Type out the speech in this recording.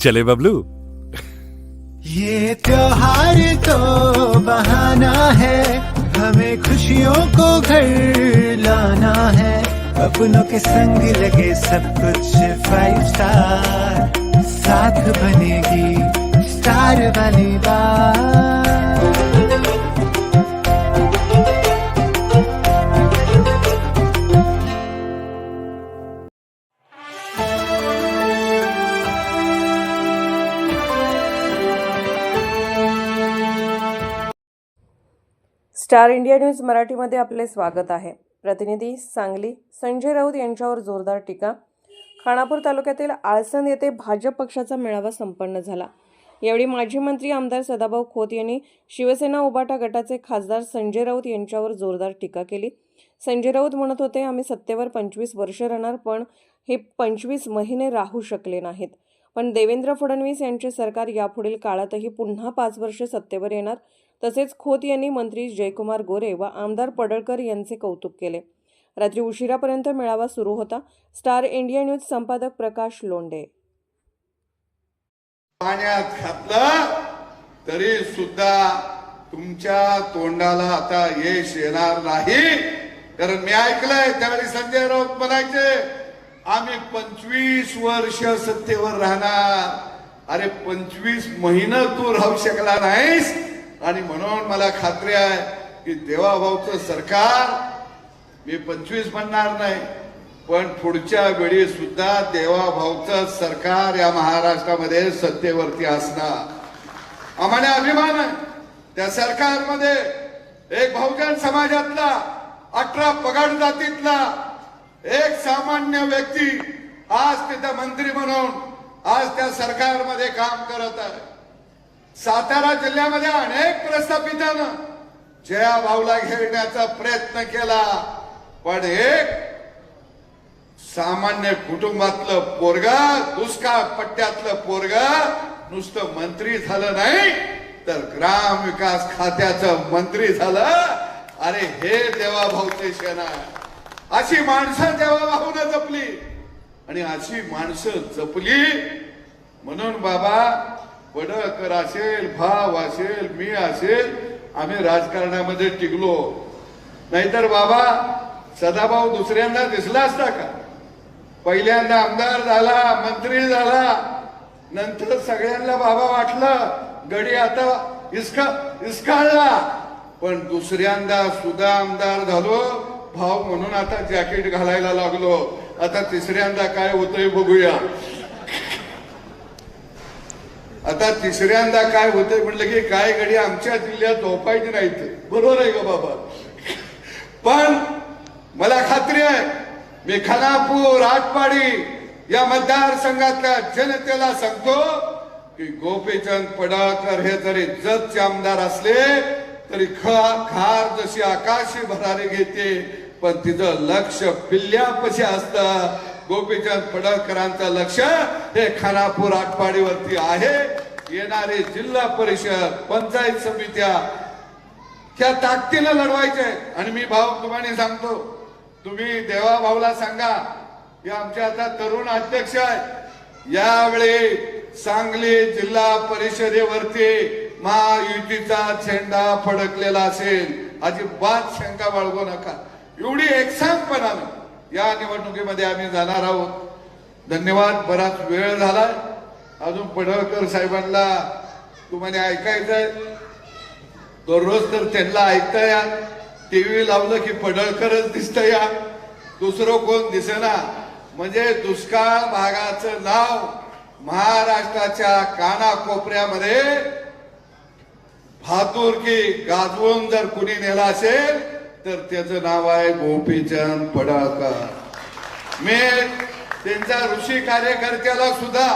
चले बबलू। ये त्योहार तो बहाना है, हमें खुशियों को घर लाना है। अपनों के संग लगे सब कुछ फाइव स्टार साथ बनेगी स्टार वाली बात। स्टार इंडिया न्यूज मराठीमध्ये आपले स्वागत आहे. प्रतिनिधी सांगली संजय राऊत यांच्यावर जोरदार टीका. खानापूर तालुक्यातील आळसण येथे भाजप पक्षाचा मेळावा संपन्न झाला. यावेळी माजी मंत्री आमदार सदाभाऊ खोत यांनी शिवसेना उबाटा गटाचे खासदार संजय राऊत यांच्यावर जोरदार टीका केली. संजय राऊत म्हणत होते आम्ही सत्तेवर पंचवीस वर्ष राहणार पण हे पंचवीस महिने राहू शकले नाहीत. पण देवेंद्र फडणवीस यांचे सरकार यापुढील काळातही पुन्हा पाच वर्ष सत्तेवर येणार. तसेच खोत यांनी मंत्री जयकुमार गोरे व आमदार पडळकर यांचे कौतुक केले. रात्री उशिरापर्यंत मेळावा सुरू होता. स्टार इंडिया न्यूज संपादक प्रकाश लोंडे पाण्यात घातलं तरी सुद्धा तुमच्या तोंडाला आता यश येणार नाही. कारण मी ऐकलंय त्यावेळी संजय राऊत म्हणायचे आम्ही पंचवीस वर्ष सत्तेवर राहणार. अरे पंचवीस महिना तू राहू शकला नाहीस. आणि म्हणून मला खात्री आहे की देवाभाऊचं सरकार मी पंचवीस म्हणणार नाही पण पुढच्या वेळी सुद्धा देवाभाऊचं सरकार या महाराष्ट्रामध्ये सत्तेवरती असणार. आम्हाला अभिमान आहे त्या सरकारमध्ये एक बहुजन समाजातला अठरा पगार जातीतला एक सामान्य व्यक्ती आज तिथं मंत्री म्हणून आज त्या सरकारमध्ये काम करत आहे. सातारा जिल्ह्यामध्ये अनेक प्रस्थापितानं जया भाऊला घेण्याचा प्रयत्न केला. पण एक सामान्य कुटुंबातलं पोरगा दुष्काळ पट्ट्यातलं पोरगा नुसतं मंत्री झालं नाही तर ग्राम विकास खात्याचं मंत्री झालं. अरे हे देवाभाऊचे क्षण आहे. अशी माणसं देवाभाऊनं जपली. आणि अशी माणसं जपली म्हणून बाबा पडळकर असेल भाव असेल मी असेल आम्ही राजकारणामध्ये टिकलो. नाहीतर बाबा सदाभाऊ दुसऱ्यांदा दिसला असता का? पहिल्यांदा आमदार झाला मंत्री झाला नंतर सगळ्यांना बाबा वाटलं गडी आता इसका इसकाळला. पण दुसऱ्यांदा सुद्धा आमदार झालो भाव म्हणून आता जॅकेट घालायला लागलो. आता तिसऱ्यांदा काय होतंय बघूया. आता तिसऱ्यांदा काय होतंय म्हटलं की काय गडी आमच्या जिल्ह्यात झोपायची नाहीत. बरोबर आहे का बाबा? पण मला खात्री आहे मी खानापूर आटपाडी या मतदारसंघातल्या जनतेला सांगतो की गोपीचंद पडळकर हे जरी जतचे आमदार असले तरी ख- खार जशी आकाशी भरारी घेते पण तिचं लक्ष पिल्ल्यापशी असतं. गोपीचंद पडळकरांचं लक्ष हे खानापूर आटपाडीवरती आहे. येणारे जिल्हा परिषद पंचायत समित्या त्या ताकदीनं लढवायचे. आणि मी भाऊ तुम्हाला सांगतो तुम्ही देवा भाऊला सांगा की आमचे आता तरुण अध्यक्ष आहे यावेळी सांगली जिल्हा परिषदेवरती महायुतीचा झेंडा फडकलेला असेल. अजिबात शंका बाळगू नका. एवढी एकसांगपणानं या निवडणुकीमध्ये आम्ही जाणार आहोत. धन्यवाद बराच वेळ झालाय. अजून पडळकर साहेबांना तुम्हाला ऐकायचंय. दररोज तर त्यांना ऐकता या. टी व्ही लावलं की पडळकरच दिसत या. दुसरं कोण दिसेना. म्हणजे दुष्काळ भागाचं नाव महाराष्ट्राच्या कानाकोपऱ्यामध्ये. भातुरकी गाजवून जर कुणी नेला असेल तर त्याचं नाव आहे गोपीचंद पडाळकर. मी त्यांच्या ऋषी कार्यकर्त्याला सुद्धा